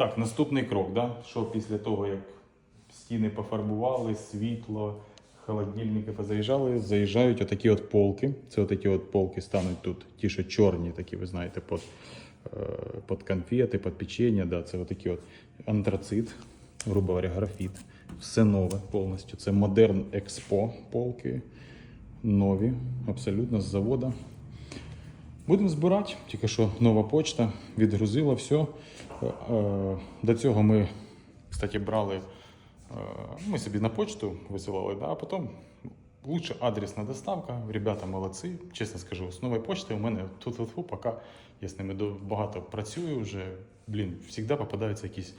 Так, наступний крок, да? що після того, як стіни пофарбували, світло, холодильники позаїжджали, заїжджають отакі от полки. Це отакі от полки стануть тут, ті, що чорні, такі, ви знаєте, під, е, під конфети, під печення. Да? Це отакі от антрацит, грубо говоря, графіт. Все нове повністю. Це Modern Expo полки. Нові, абсолютно з заводу. Будемо збирати, тільки що нова почта відгрузила все. Е, е, До цього ми, кстати, брали, е, ми собі на почту висилали, да, а потім лучше адресна доставка. Ребята молодці. Чесно скажу, з нової почти у мене тут фу поки я з ними багато працюю вже. Блін, завжди попадаються якісь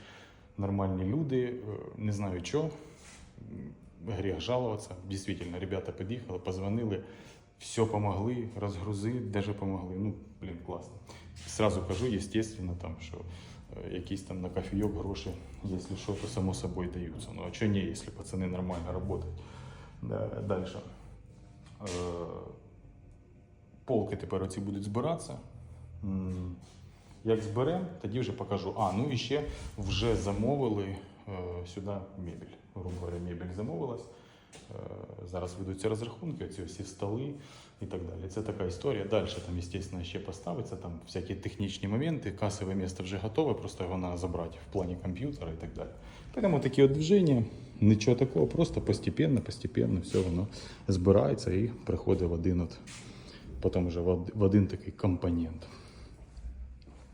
нормальні люди, не знаю що. Гріх жалуватися. Дійсно, ребята під'їхали, позвонили, все помогли, розгрузили, даже помогли. Ну, блін, класно. Сразу кажу, естественно, там, що е, якісь там на кофійок гроші, якщо що, то само собою даються. Ну, а що ні, якщо пацани нормально працюють. Да, далі. Е, полки тепер оці будуть збиратися. Як зберемо, тоді вже покажу. А, ну і ще вже замовили е, сюди мебель. Грубо говоря, мебель замовилась. Е, зараз ведуться розрахунки, ці всі столи і так далі. Це така історія. Далі там, звісно, ще поставиться там всякі технічні моменти. Касове місце вже готове, просто його треба забрати в плані комп'ютера і так далі. Тому такі от нічого такого, просто постепенно, постепенно все воно збирається і приходить в один от, потім вже в один такий компонент.